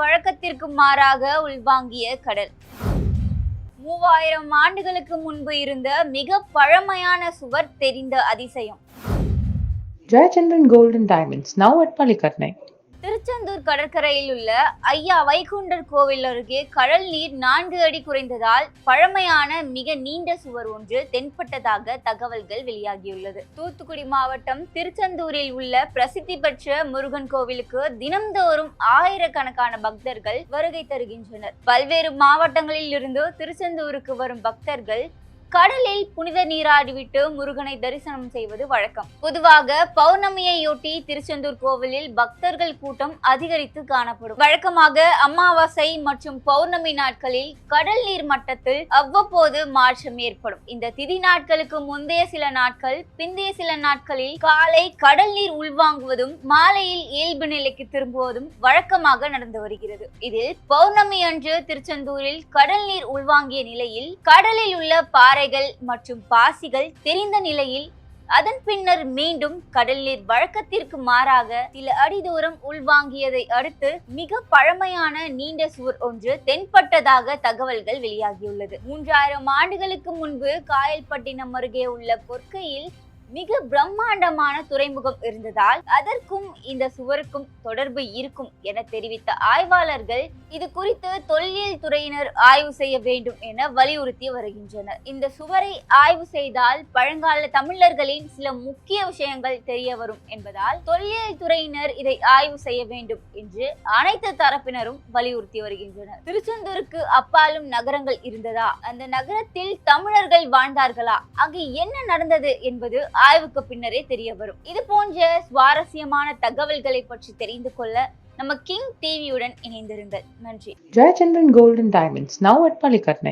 வழக்கத்திற்கு மாறாக உள்வாங்கிய கடல். மூவாயிரம் ஆண்டுகளுக்கு முன்பு இருந்த மிக பழமையான சுவர் தெரிந்த அதிசயம். Jayachandran golden diamonds now at பள்ளிக்கட்னை Tiruchendur கடற்கரையில் உள்ள ஐயா வைகுண்டர் கோவில் அருகே கடல் நீர் நான்கு அடி குறைந்ததால் பழமையான மிக நீண்ட சுவர் ஒன்று தென்பட்டதாக தகவல்கள் வெளியாகியுள்ளது. தூத்துக்குடி மாவட்டம் திருச்செந்தூரில் உள்ள பிரசித்தி பெற்ற முருகன் கோவிலுக்கு தினம்தோறும் ஆயிரக்கணக்கான பக்தர்கள் வருகை தருகின்றனர். பல்வேறு மாவட்டங்களில் இருந்து திருச்செந்தூருக்கு வரும் பக்தர்கள் கடலில் புனித நீராடிவிட்டு முருகனை தரிசனம் செய்வது வழக்கம். பொதுவாக பௌர்ணமியையொட்டி திருச்செந்தூர் கோவிலில் பக்தர்கள் கூட்டம் அதிகரித்து காணப்படும். வழக்கமாக அமாவாசை மற்றும் பௌர்ணமி நாட்களில் கடல் நீர் மட்டத்தில் அவ்வப்போது மாற்றம் ஏற்படும். இந்த திதி நாட்களுக்கு முந்தைய சில நாட்கள் பிந்தைய சில நாட்களில் காலை கடல் நீர் உள்வாங்குவதும் மாலையில் இயல்பு நிலைக்கு திரும்புவதும் வழக்கமாக நடந்து வருகிறது. இதில் பௌர்ணமி அன்று திருச்செந்தூரில் கடல் நீர் உள்வாங்கிய நிலையில் கடலில் உள்ள பாறைகள் மற்றும் பாசிகள் தெரிந்த நிலையில் அதன் பின்னர் மீண்டும் கடல் நீர் வழக்கத்திற்கு மாறாக சில அடி தூரம் உள்வாங்கியதை அடுத்து மிக பழமையான நீண்ட சுவர் ஒன்று தென்பட்டதாக தகவல்கள் வெளியாகியுள்ளது. மூன்றாயிரம் ஆண்டுகளுக்கு முன்பு காயல்பட்டினம் அருகே உள்ள பொற்கையில் மிக பிரம்மாண்டமான துறைமுகம் இருந்ததால் அதற்கும் இந்த சுவருக்கும் தொடர்பு இருக்கும் என தெரிவித்த ஆய்வாளர்கள் இது குறித்து தொல்லியல் துறையினர் ஆய்வு செய்ய வேண்டும் என வலியுறுத்தி வருகின்றனர். இந்த சுவரை ஆய்வு செய்தால் பழங்கால தமிழர்களின் சில முக்கிய விஷயங்கள் தெரிய வரும் என்பதால் தொல்லியல் துறையினர் இதை ஆய்வு செய்ய வேண்டும் என்று அனைத்து தரப்பினரும் வலியுறுத்தி வருகின்றனர். திருச்செந்தூருக்கு அப்பாலும் நகரங்கள் இருந்ததா? அந்த நகரத்தில் தமிழர்கள் வாழ்ந்தார்களா? அங்கு என்ன நடந்தது என்பது ஆய்வுக்கு பின்னரே தெரிய வரும் இது போன்ற சுவாரஸ்யமான தகவல்களை பற்றி தெரிந்து கொள்ள நம்ம கிங் டிவியுடன் இணைந்திருங்கள். நன்றி. Jayachandran golden diamonds now at at